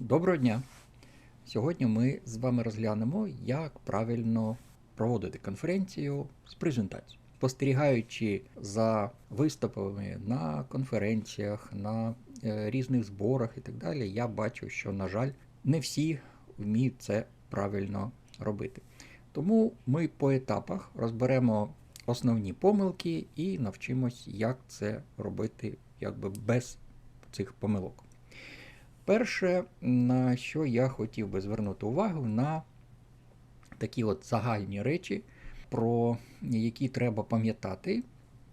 Доброго дня! Сьогодні ми з вами розглянемо, як правильно проводити конференцію з презентацією. Спостерігаючи за виступами на конференціях, на е, різних зборах і так далі, я бачу, що, на жаль, не всі вміють це правильно робити. Тому ми по етапах розберемо основні помилки і навчимось, як це робити якби без цих помилок. Перше, на що я хотів би звернути увагу, на такі от загальні речі, про які треба пам'ятати.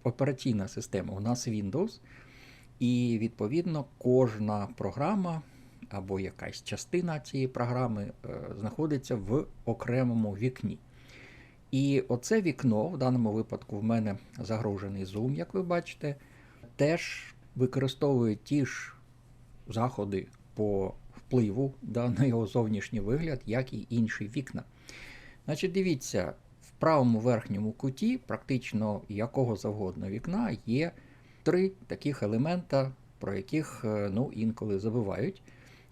Операційна система у нас Windows, і відповідно кожна програма або якась частина цієї програми е, знаходиться в окремому вікні. І оце вікно, в даному випадку, в мене загружений Zoom, як ви бачите, теж використовує ті ж заходи по впливу да, на його зовнішній вигляд, як і інші вікна. Значить, дивіться, в правому верхньому куті, практично якого завгодно вікна, є три таких елемента, про яких е, ну, інколи забувають.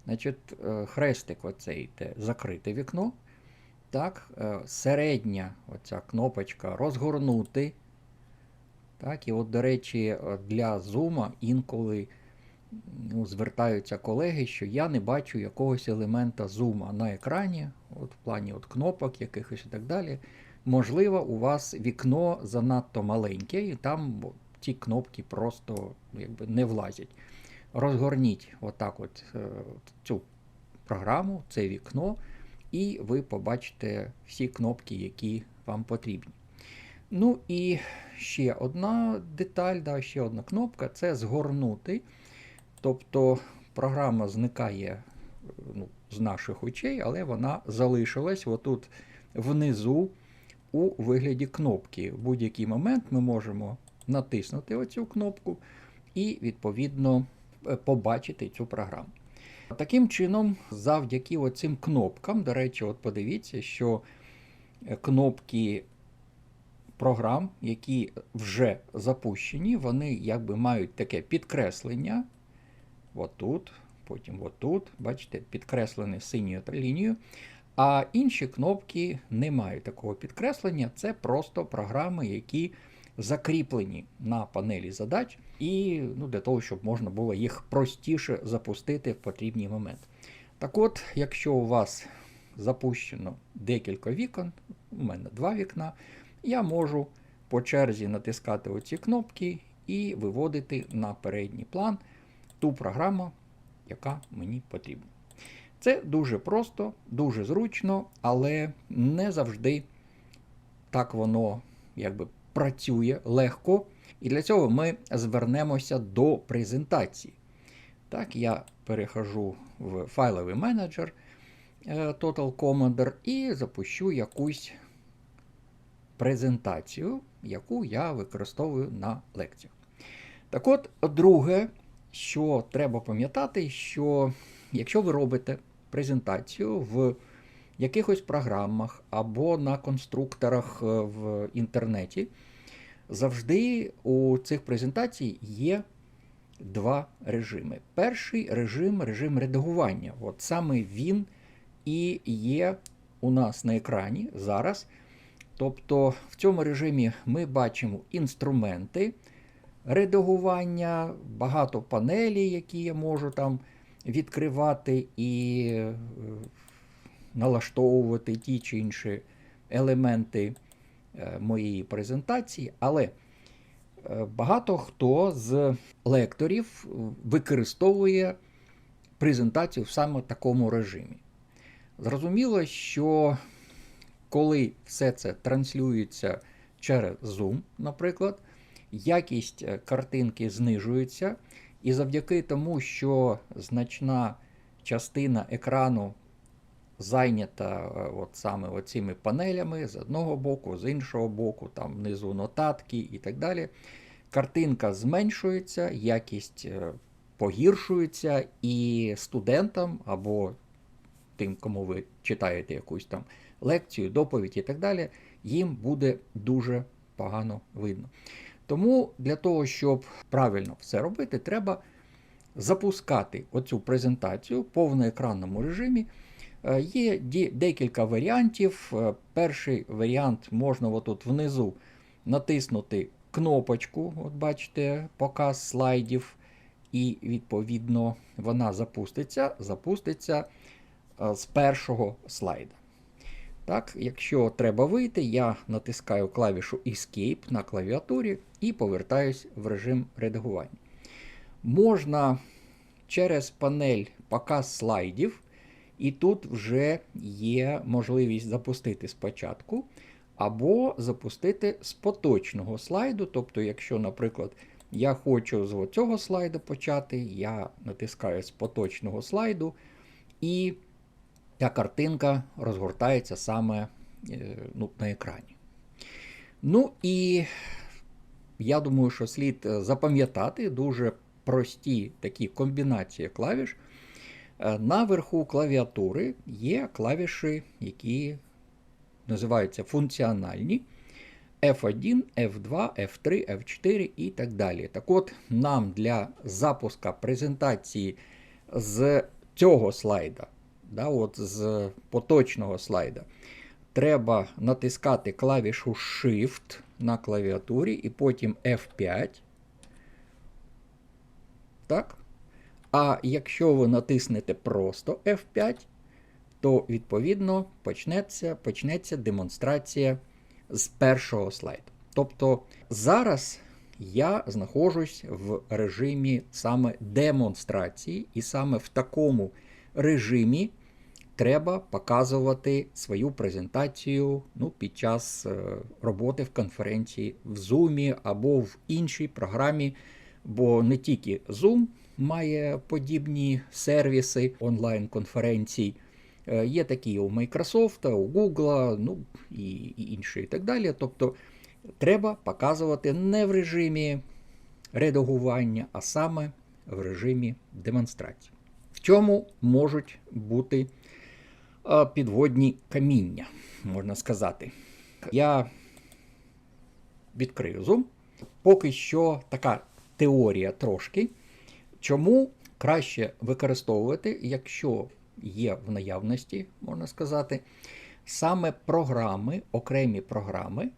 Значить, е, Хрестик оцей те закрите вікно. Так, е, Середня оця кнопочка розгорнути. Так, І от, до речі, для зума інколи ну, звертаються колеги, що я не бачу якогось елемента зума на екрані, от в плані от кнопок якихось і так далі. Можливо, у вас вікно занадто маленьке, і там ці кнопки просто якби, не влазять. Розгорніть отак от е, цю програму, це вікно, і ви побачите всі кнопки, які вам потрібні. Ну і ще одна деталь, да, ще одна кнопка це згорнути. Тобто програма зникає ну, з наших очей, але вона залишилась отут внизу у вигляді кнопки. В будь-який момент ми можемо натиснути оцю кнопку і, відповідно, е, побачити цю програму. Таким чином, завдяки оцим кнопкам, до речі, от подивіться, що кнопки програм, які вже запущені, вони якби мають таке підкреслення отут, потім отут, бачите, підкреслене синьою лінією. А інші кнопки не мають такого підкреслення, це просто програми, які закріплені на панелі задач, і ну, для того, щоб можна було їх простіше запустити в потрібний момент. Так от, якщо у вас запущено декілька вікон, у мене два вікна, я можу по черзі натискати оці кнопки і виводити на передній план ту програму, яка мені потрібна. Це дуже просто, дуже зручно, але не завжди так воно якби працює легко. І для цього ми звернемося до презентації. Так, я перехожу в файловий менеджер е, Total Commander і запущу якусь презентацію, яку я використовую на лекціях. Так от, друге, що треба пам'ятати, що якщо ви робите презентацію в якихось програмах або на конструкторах е, в інтернеті, завжди у цих презентацій є два режими. Перший режим режим редагування. От саме він і є у нас на екрані зараз. Тобто в цьому режимі ми бачимо інструменти редагування, багато панелей, які я можу там відкривати і е, налаштовувати ті чи інші елементи е, моєї презентації. Але е, багато хто з лекторів використовує презентацію в саме такому режимі. Зрозуміло, що коли все це транслюється через Zoom, наприклад, якість е, картинки знижується, і завдяки тому, що значна частина екрану зайнята е, от саме оцими панелями з одного боку, з іншого боку, там внизу нотатки і так далі, картинка зменшується, якість е, погіршується, і студентам або тим, кому ви читаєте якусь там лекцію, доповідь і так далі, їм буде дуже погано видно. Тому для того, щоб правильно все робити, треба запускати оцю презентацію в повноекранному режимі, е, є декілька варіантів. Е, Перший варіант можна отут внизу натиснути кнопочку, от бачите, показ слайдів, і відповідно вона запуститься, запуститься е, з першого слайда. Так, якщо треба вийти, я натискаю клавішу Escape на клавіатурі і повертаюсь в режим редагування. Можна через панель показ слайдів, і тут вже є можливість запустити спочатку, або запустити з поточного слайду. Тобто, якщо, наприклад, я хочу з цього слайду почати, я натискаю з поточного слайду, і ця картинка розгортається саме е, ну, на екрані. Ну і я думаю, що слід е, запам'ятати дуже прості такі комбінації клавіш. Е, Наверху клавіатури є клавіші, які називаються функціональні. F1, F2, F3, F4 і так далі. Так от, нам для запуска презентації з цього слайда, да, от з поточного слайда, треба натискати клавішу Shift на клавіатурі і потім F5. Так? А якщо ви натиснете просто F5, то відповідно почнеться, почнеться демонстрація з першого слайду. Тобто зараз я знаходжусь в режимі саме демонстрації, і саме в такому режимі треба показувати свою презентацію ну, під час е, роботи в конференції в Zoom або в іншій програмі, бо не тільки Zoom має подібні сервіси онлайн-конференцій. Е, Є такі у Microsoft, у Google, ну і, і інші і так далі. Тобто треба показувати не в режимі редагування, а саме в режимі демонстрації. В чому можуть бути підводні каміння, можна сказати. Я відкрию Zoom. Поки що така теорія трошки. Чому краще використовувати, якщо є в наявності, можна сказати, саме програми, окремі програми.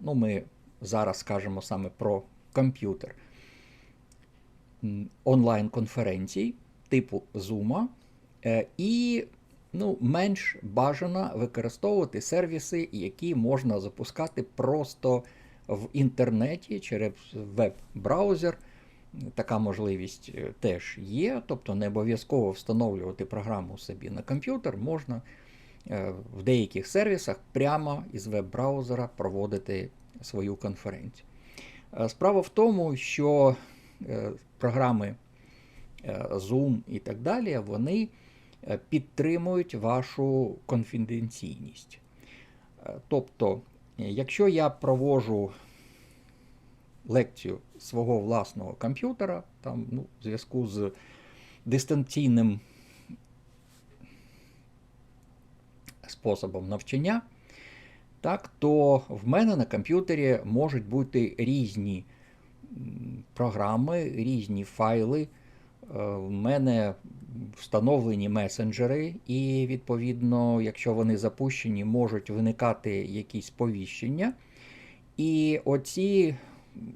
Ну, ми зараз скажемо саме про комп'ютер онлайн-конференцій типу Zoom, е, і ну, менш бажано використовувати сервіси, які можна запускати просто в інтернеті через веб-браузер. Така можливість е, теж є, тобто не обов'язково встановлювати програму собі на комп'ютер, можна е, в деяких сервісах прямо із веб-браузера проводити свою конференцію. Е, Справа в тому, що програми Zoom і так далі, вони підтримують вашу конфіденційність. Е, Тобто, е, якщо я проводжу лекцію свого власного комп'ютера, там, ну, в зв'язку з дистанційним способом навчання, так, то в мене на комп'ютері можуть бути різні програми, різні файли. Е, В мене встановлені месенджери, і, відповідно, якщо вони запущені, можуть виникати якісь сповіщення. І оці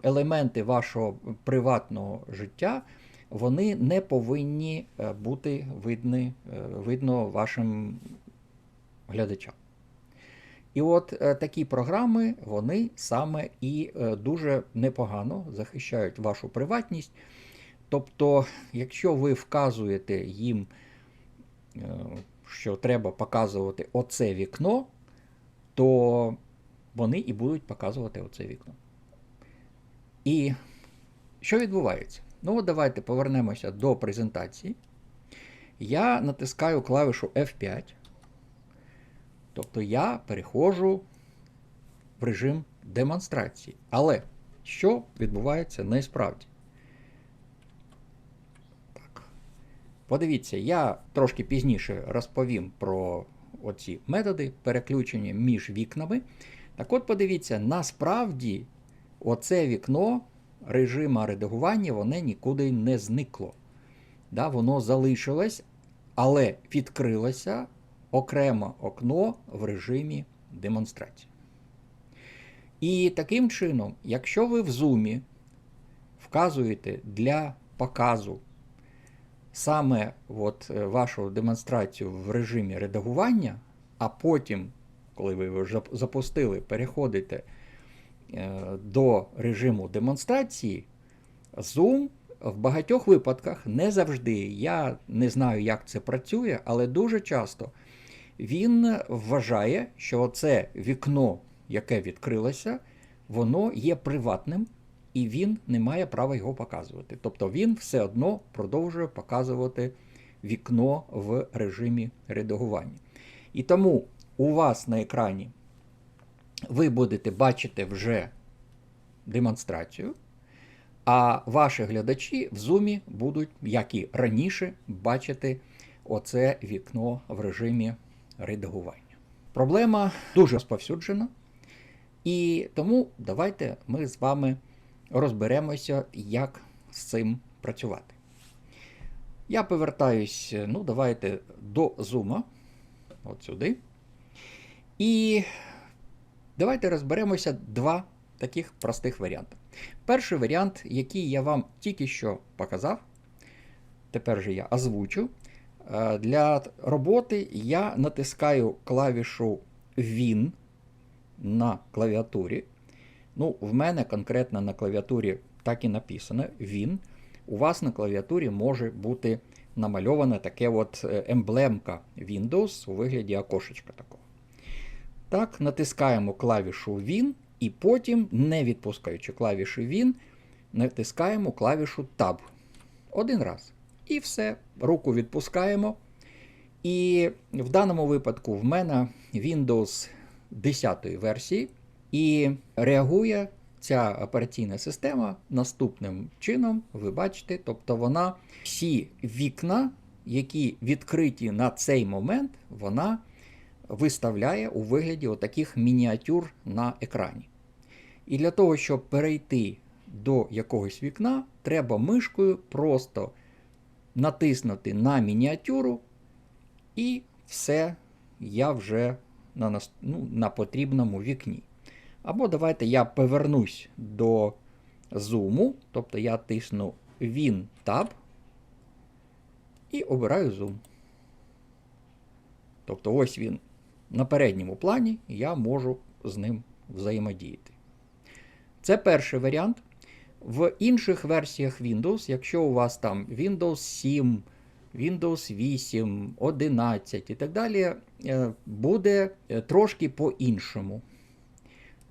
елементи вашого приватного життя, вони не повинні е, бути видні, е, видно вашим глядачам. І от е, такі програми, вони саме і дуже непогано захищають вашу приватність. Тобто, якщо ви вказуєте їм, е, що треба показувати оце вікно, то вони і будуть показувати оце вікно. І що відбувається? Ну, от давайте повернемося до презентації. Я натискаю клавішу F5. Тобто я переходжу в режим демонстрації. Але що відбувається насправді? Подивіться, я трошки пізніше розповім про оці методи переключення між вікнами. Так от, подивіться, насправді оце вікно режима редагування воно нікуди не зникло. да, воно залишилось, але відкрилося окремо окно в режимі демонстрації. І таким чином, якщо ви в зумі вказуєте для показу саме от е, вашу демонстрацію в режимі редагування, а потім, коли ви вже запустили, переходите е, до режиму демонстрації, Zoom в багатьох випадках не завжди. Я не знаю, як це працює, але дуже часто він вважає, що це вікно, яке відкрилося, воно є приватним і він не має права його показувати. Тобто він все одно продовжує показувати вікно в режимі редагування. І тому у вас на екрані ви будете бачити вже демонстрацію, а ваші глядачі в зумі будуть, як і раніше, бачити оце вікно в режимі редагування. Проблема дуже розповсюджена, і тому давайте ми з вами розберемося, як з цим працювати. Я повертаюсь, ну, давайте до зума, от сюди. І давайте розберемося два таких простих варіанти. Перший варіант, який я вам тільки що показав, тепер же я озвучу. Е, для роботи я натискаю клавішу Win на клавіатурі. Ну, В мене конкретно на клавіатурі так і написано Він. У вас на клавіатурі може бути намальована таке от е, емблемка Windows у вигляді окошечка такого. Так, натискаємо клавішу Він, і потім, не відпускаючи клавіші Він, натискаємо клавішу Tab. Один раз. І все, руку відпускаємо. І в даному випадку в мене Windows 10 версії. І реагує ця операційна система наступним чином, ви бачите, тобто вона всі вікна, які відкриті на цей момент, вона виставляє у вигляді отаких мініатюр на екрані. І для того, щоб перейти до якогось вікна, треба мишкою просто натиснути на мініатюру, і все я вже на, ну, на потрібному вікні. Або давайте я повернусь до зуму, тобто я тисну Win Tab і обираю зум. Тобто ось він на передньому плані, я можу з ним взаємодіяти. Це перший варіант. В інших версіях Windows, якщо у вас там Windows 7, Windows 8, 11 і так далі, е, буде е, трошки по-іншому.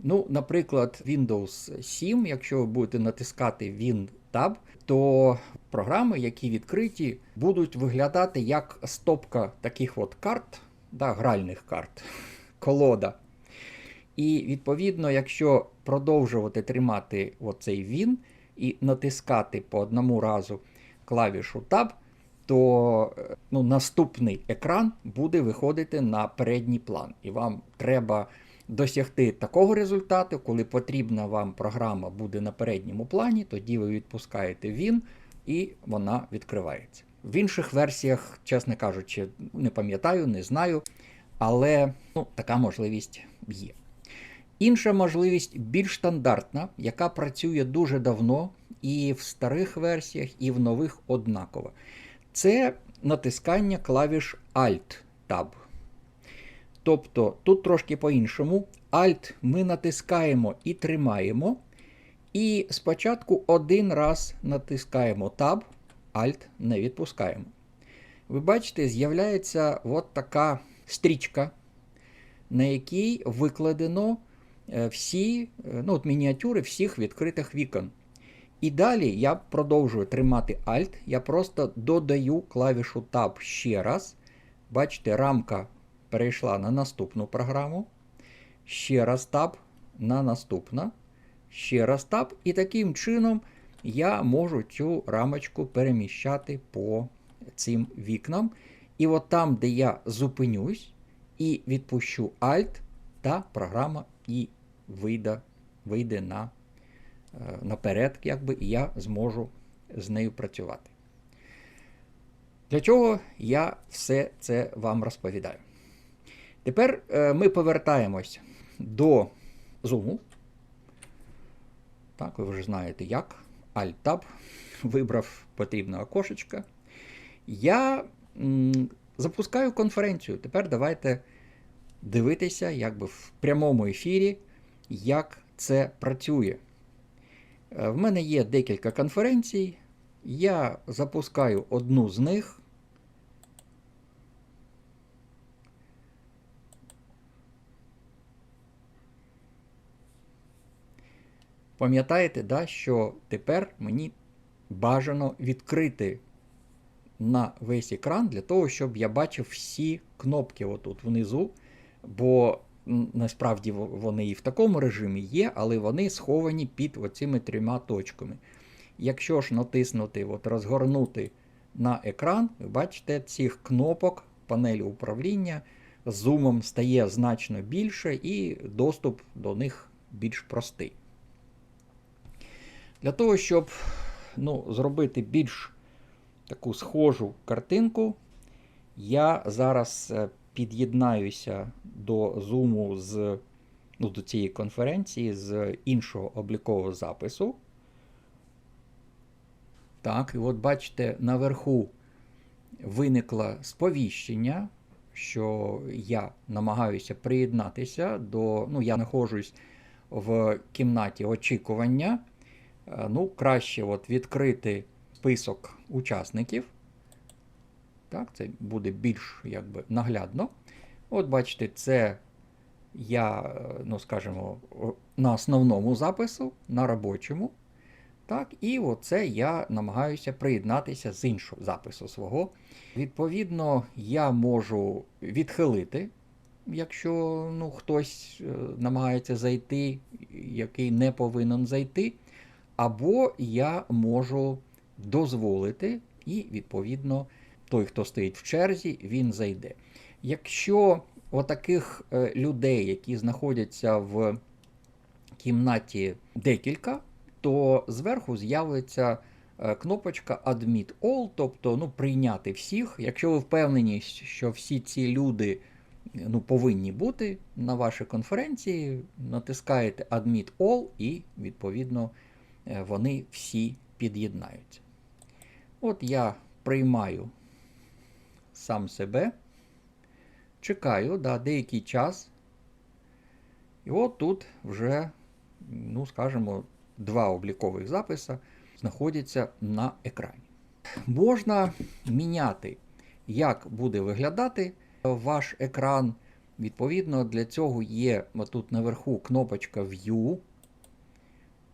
Ну, Наприклад, Windows 7, якщо ви будете натискати Win Tab, то програми, які відкриті, будуть виглядати як стопка таких от карт, да, гральних карт, колода. І відповідно, якщо продовжувати тримати оцей Win і натискати по одному разу клавішу Tab, то ну, наступний екран буде виходити на передній план. І вам треба досягти такого результату, коли потрібна вам програма буде на передньому плані, тоді ви відпускаєте він і вона відкривається. В інших версіях, чесно кажучи, не пам'ятаю, не знаю, але ну, така можливість є. Інша можливість більш стандартна, яка працює дуже давно і в старих версіях, і в нових однаково. Це натискання клавіш Alt-Tab. Тобто тут трошки по-іншому. Alt ми натискаємо і тримаємо. І спочатку один раз натискаємо Tab, Alt не відпускаємо. Ви бачите, з'являється от така стрічка, на якій викладено е, всі е, ну, от мініатюри всіх відкритих вікон. І далі я продовжую тримати Alt, я просто додаю клавішу Tab ще раз. Бачите, рамка перейшла на наступну програму. Ще раз таб на наступна. Ще раз таб. І таким чином я можу цю рамочку переміщати по цим вікнам. І от там, де я зупинюсь і відпущу Alt, та програма і вийде вийде на, е, наперед, якби, і я зможу з нею працювати. Для чого я все це вам розповідаю? Тепер е, ми повертаємось до Zoom. Так, ви вже знаєте як. Alt-Tab. Вибрав потрібне окошечко. Я запускаю конференцію. Тепер давайте дивитися якби в прямому ефірі, як це працює. Е, В мене є декілька конференцій. Я запускаю одну з них. Пам'ятаєте, да, що тепер мені бажано відкрити на весь екран для того, щоб я бачив всі кнопки отут внизу. Бо насправді вони і в такому режимі є, але вони сховані під оцими трьома точками. Якщо ж натиснути, от, розгорнути на екран, ви бачите, цих кнопок панелі управління з зумом стає значно більше і доступ до них більш простий. Для того, щоб ну, зробити більш таку схожу картинку, я зараз е, під'єднаюся до зуму з ну, до цієї конференції з іншого облікового запису. Так, і от бачите, наверху виникло сповіщення, що я намагаюся приєднатися до. Ну, я знаходжусь в кімнаті очікування. Е, Ну, краще от відкрити список учасників. Так, це буде більш якби, наглядно. От бачите, це я, е, ну скажімо, на основному запису, на робочому. Так, і оце я намагаюся приєднатися з іншого запису свого. Відповідно, я можу відхилити, якщо ну, хтось е, намагається зайти, який не повинен зайти. Або я можу дозволити, і, відповідно, той, хто стоїть в черзі, він зайде. Якщо отаких е, людей, які знаходяться в кімнаті декілька, то зверху з'явиться е, кнопочка Admit All, тобто ну, прийняти всіх. Якщо ви впевнені, що всі ці люди ну, повинні бути на вашій конференції, натискаєте Admit All і, відповідно, вони всі під'єднаються. От я приймаю сам себе, чекаю да, деякий час. І от тут вже, ну, скажімо, два облікових записи знаходяться на екрані. Можна міняти, як буде виглядати ваш екран. Відповідно, для цього є тут наверху кнопочка View.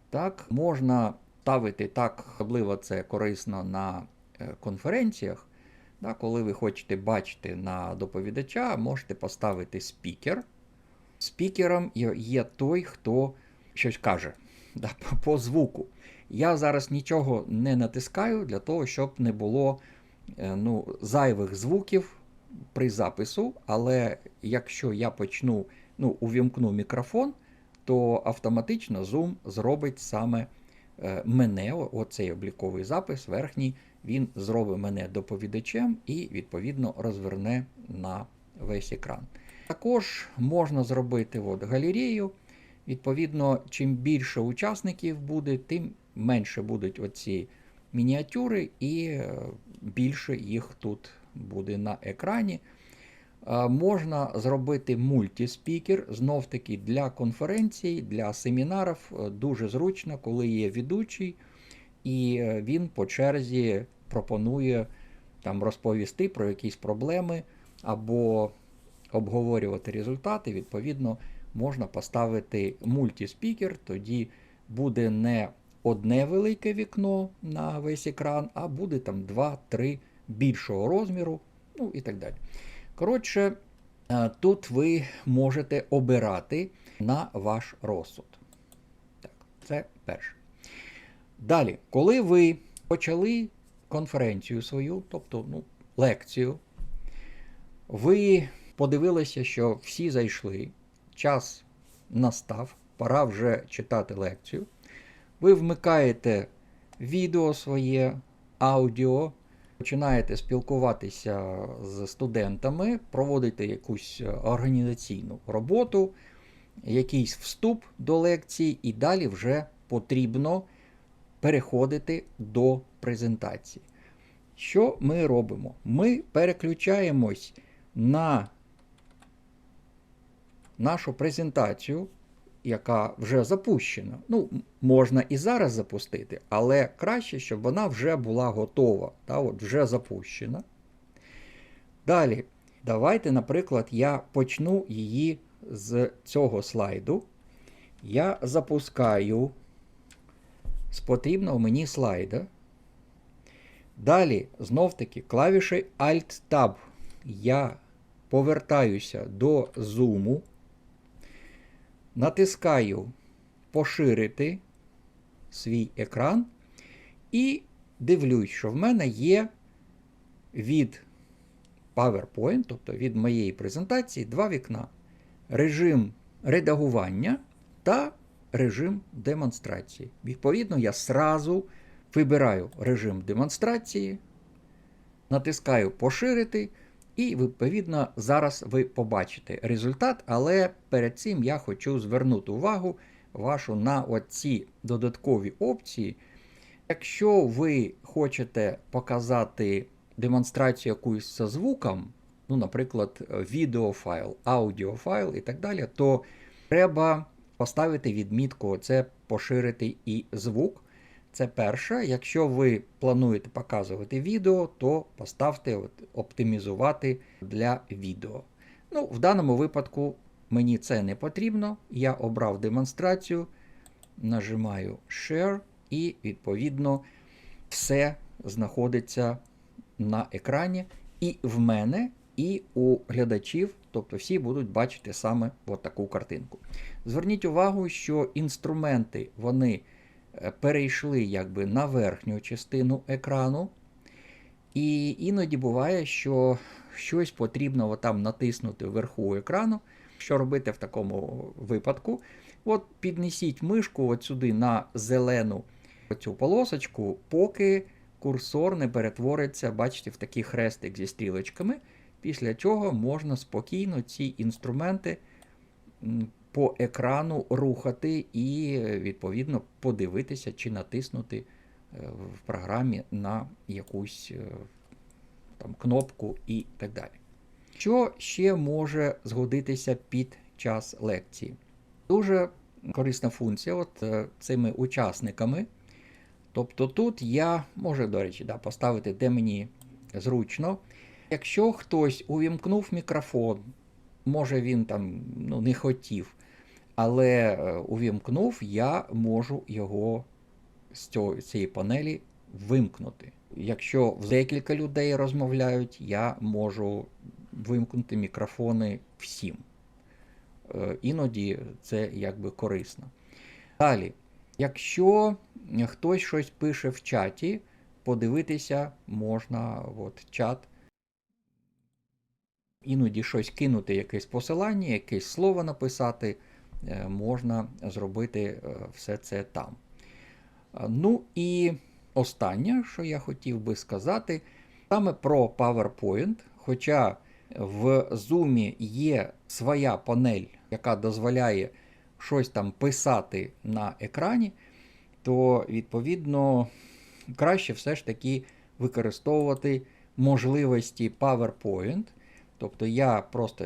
Так, можна ставити так, особливо це корисно на е, конференціях. Да, коли ви хочете бачити на доповідача, можете поставити спікер. Спікером є- той, хто щось каже да, по, по звуку. Я зараз нічого не натискаю для того, щоб не було е, ну, зайвих звуків при запису. Але якщо я почну ну, увімкну мікрофон, то автоматично Zoom зробить саме е, мене, оцей обліковий запис верхній, він зробить мене доповідачем і, відповідно, розверне на весь екран. Також можна зробити от, галерею. Відповідно, чим більше учасників буде, тим менше будуть оці мініатюри, і е, більше їх тут буде на екрані. Е, Можна зробити мультиспікер, знов таки для конференцій, для семінарів. Е, Дуже зручно, коли є ведучий, і е, він по черзі пропонує там розповісти про якісь проблеми або обговорювати результати. Відповідно, можна поставити мультиспікер, тоді буде не одне велике вікно на весь екран, а буде там 2-3 більшого розміру, ну і так далі. Коротше, е, тут ви можете обирати на ваш розсуд. Так, це перше. Далі, коли ви почали конференцію свою, тобто ну, лекцію, ви подивилися, що всі зайшли, час настав, пора вже читати лекцію. Ви вмикаєте відео своє, аудіо, починаєте спілкуватися з студентами, проводите якусь е, організаційну роботу, якийсь вступ до лекції, і далі вже потрібно переходити до презентації. Що ми робимо? Ми переключаємось на нашу презентацію, яка вже запущена. Ну, можна і зараз запустити, але краще, щоб вона вже була готова, та, от вже запущена. Далі, давайте, наприклад, я почну її з цього слайду. Я запускаю з потрібного мені слайда. Далі, знов-таки, клавіші Alt-Tab. Я повертаюся до зуму, натискаю поширити свій екран і дивлюсь, що в мене є від PowerPoint, тобто від моєї презентації, два вікна: режим редагування та режим демонстрації. Відповідно, я сразу вибираю режим демонстрації, натискаю поширити, і, відповідно, зараз ви побачите результат, але перед цим я хочу звернути увагу вашу на оці додаткові опції. Якщо ви хочете показати демонстрацію якусь зі звуком, ну, наприклад, відеофайл, аудіофайл і так далі, то треба поставити відмітку це поширити і звук. Це перше. Якщо ви плануєте показувати відео, то поставте от, оптимізувати для відео. Ну, в даному випадку мені це не потрібно. Я обрав демонстрацію, нажимаю Share, і, відповідно, все знаходиться на екрані. І в мене, і у глядачів, тобто всі будуть бачити саме от таку картинку. Зверніть увагу, що інструменти вони перейшли якби на верхню частину екрану. І іноді буває, що щось потрібно там натиснути вверху екрану. Що робити в такому випадку? От піднесіть мишку от сюди на зелену цю полосочку, поки курсор не перетвориться, бачите, в такий хрестик зі стрілочками. Після чого можна спокійно ці інструменти по екрану рухати і, відповідно, подивитися чи натиснути е, в програмі на якусь е, там, кнопку і так далі. Що ще може згодитися під час лекції? Дуже корисна функція от е, цими учасниками. Тобто тут я можу, до речі, да, поставити, де мені зручно. Якщо хтось увімкнув мікрофон, може він там ну, не хотів, але е, увімкнув, я можу його з цієї панелі вимкнути. Якщо декілька людей розмовляють, я можу вимкнути мікрофони всім. Е, Іноді це якби корисно. Далі, якщо хтось щось пише в чаті, подивитися можна от, чат. Іноді щось кинути, якесь посилання, якесь слово написати, можна зробити е, все це там. Е, Ну і останнє, що я хотів би сказати, саме про PowerPoint. Хоча в Zoom є своя панель, яка дозволяє щось там писати на екрані, то відповідно краще все ж таки використовувати можливості PowerPoint. Тобто я просто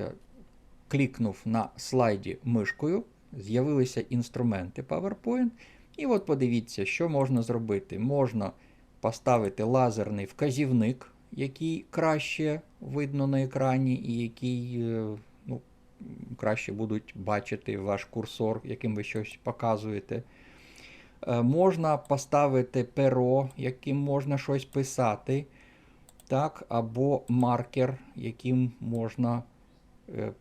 клікнув на слайді мишкою, з'явилися інструменти PowerPoint. І от подивіться, що можна зробити. Можна поставити лазерний вказівник, який краще видно на екрані, і який е, ну, краще будуть бачити ваш курсор, яким ви щось показуєте. Е, Можна поставити перо, яким можна щось писати, так, або маркер, яким можна е,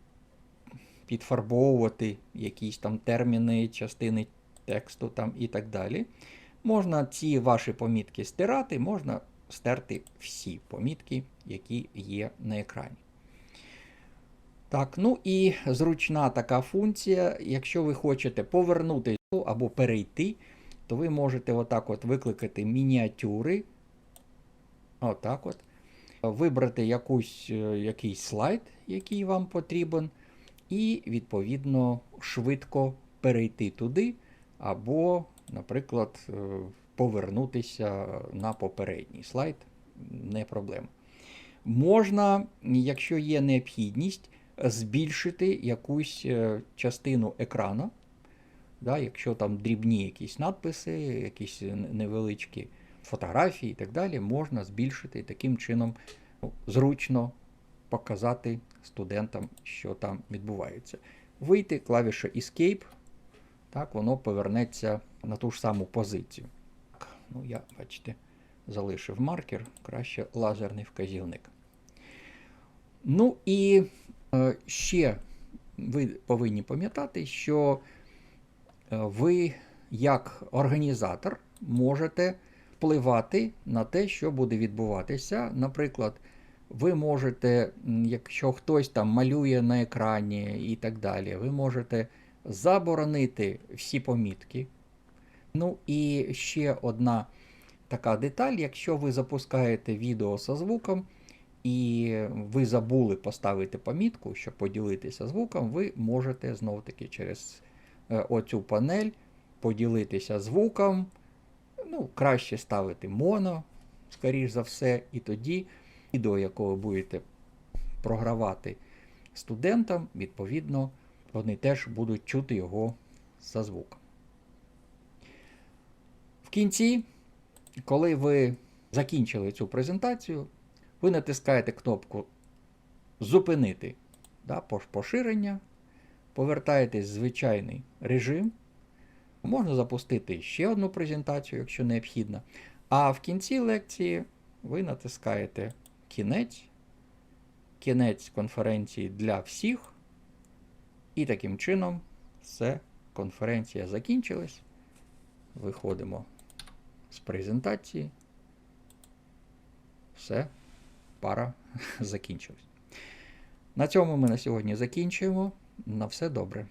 підфарбовувати якісь там терміни, частини тексту там і так далі. Можна ці ваші помітки стирати, можна стерти всі помітки, які є на екрані. Так, ну і зручна така функція. Якщо ви хочете повернути або перейти, то ви можете отак от викликати мініатюри Отак от. Вибрати якусь, е, якийсь слайд, який вам потрібен, і, відповідно, швидко перейти туди, або, наприклад, е, повернутися на попередній слайд. Не проблема. Можна, якщо є необхідність, збільшити якусь е, частину екрану. Да, якщо там дрібні якісь надписи, якісь невеличкі фотографії і так далі, можна збільшити таким чином ну, зручно показати студентам, що там відбувається. Вийти клавіша Escape, так, воно повернеться на ту ж саму позицію. Ну, я, бачите, залишив маркер, краще лазерний вказівник. Ну і е, ще ви повинні пам'ятати, що е, ви, як організатор, можете впливати на те, що буде відбуватися. Наприклад, ви можете, якщо хтось там малює на екрані і так далі, ви можете заборонити всі помітки. Ну і ще одна така деталь, якщо ви запускаєте відео зі звуком, і ви забули поставити помітку, щоб поділитися звуком, ви можете знову таки через е, оцю панель поділитися звуком. Ну, краще ставити моно, скоріш за все, і тоді відео, ви будете програвати студентам, відповідно, вони теж будуть чути його за звуком. В кінці, коли ви закінчили цю презентацію, ви натискаєте кнопку Зупинити да, поширення, повертаєтесь в звичайний режим. Можна запустити ще одну презентацію, якщо необхідно. А в кінці лекції ви натискаєте кінець, кінець конференції для всіх. І таким чином все, конференція закінчилась. Виходимо з презентації. Все, пара закінчилась. На цьому ми на сьогодні закінчуємо. На все добре.